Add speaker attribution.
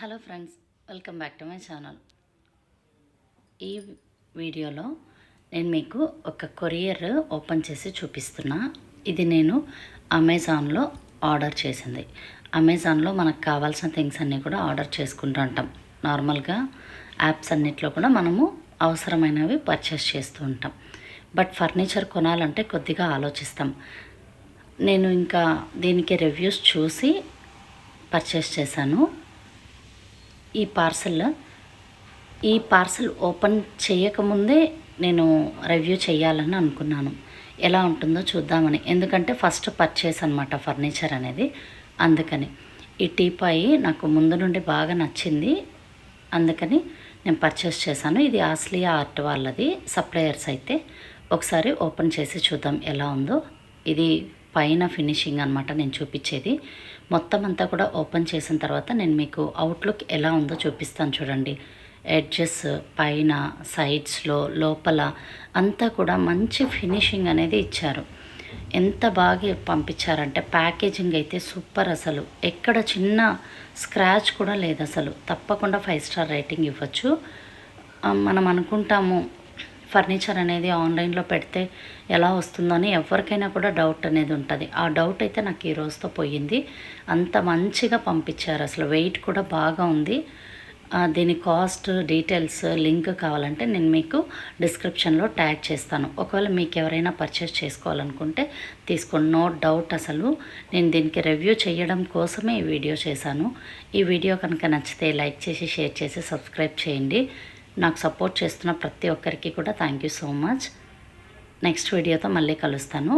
Speaker 1: Hello friends welcome back to my channel. ఈ వీడియోలో నేను మీకు ఒక కొరియర్ ఓపెన్ చేసి చూపిస్తున్నా. ఇది నేను అమెజాన్లో ఆర్డర్ చేసింది. అమెజాన్లో మనకు కావాల్సిన థింగ్స్ అన్నీ కూడా ఆర్డర్ చేసుకుంటూ ఉంటాం నార్మల్గా యాప్స్ అన్నిట్లో కూడా మనము అవసరమైనవి పర్చేస్ చేస్తూ ఉంటాం. బట్ ఫర్నిచర్ కొనాలంటే కొద్దిగా ఆలోచిస్తాం. నేను ఇంకా దీనికి రివ్యూస్ చూసి పర్చేస్ చేశాను. ఈ పార్సల్ ఈ పార్సల్ ఓపెన్ చేయకముందే నేను రివ్యూ చేయాలని అనుకున్నాను. ఎలా ఉంటుందో చూద్దామని. ఎందుకంటే ఫస్ట్ పర్చేస్ అనమాట ఫర్నిచర్ అనేది. అందుకని. ఈ టీపాయి నాకు ముందు నుండి బాగా నచ్చింది. అందుకని నేను పర్చేస్ చేశాను. ఇది ఆస్లియా ఆర్ట్ వాళ్ళది సప్లయర్స్ అయితే. ఒకసారి ఓపెన్ చేసి చూద్దాం ఎలా ఉందో. ఇది పైన ఫినిషింగ్ అనమాట నేను చూపించేది. మొత్తం అంతా కూడా ఓపెన్ చేసిన తర్వాత నేను మీకు అవుట్లుక్ ఎలా ఉందో చూపిస్తాను చూడండి. ఎడ్జెస్ పైన సైడ్స్లో లోపల అంతా కూడా మంచి ఫినిషింగ్ అనేది ఇచ్చారు. ఎంత బాగా పంపించారంటే ప్యాకేజింగ్ అయితే సూపర్ అసలు. ఎక్కడ చిన్న స్క్రాచ్ కూడా లేదు అసలు. తప్పకుండా ఫైవ్ స్టార్ రేటింగ్ ఇవ్వచ్చు. మనం అనుకుంటాము ఫర్నిచర్ అనేది ఆన్లైన్లో పెడితే ఎలా వస్తుందని ఎవరికైనా కూడా డౌట్ అనేది ఉంటుంది. ఆ డౌట్ అయితే నాకు ఈ రోజుతో పోయింది. అంత మంచిగా పంపించారు. అసలు వెయిట్ కూడా బాగా ఉంది. దీని కాస్ట్ డీటెయిల్స్ లింక్ కావాలంటే నేను మీకు డిస్క్రిప్షన్లో ట్యాగ్ చేస్తాను. ఒకవేళ మీకు ఎవరైనా పర్చేస్ చేసుకోవాలనుకుంటే తీసుకోండి. నో డౌట్ అసలు. నేను దీనికి రివ్యూ చేయడం కోసమే ఈ వీడియో చేశాను. ఈ వీడియో కనుక నచ్చితే లైక్ చేసి షేర్ చేసి సబ్స్క్రైబ్ చేయండి. నాకు సపోర్ట్ చేస్తున్న ప్రతి ఒక్కరికి కూడా thank you so much next వీడియోతో మళ్ళీ కలుస్తాను.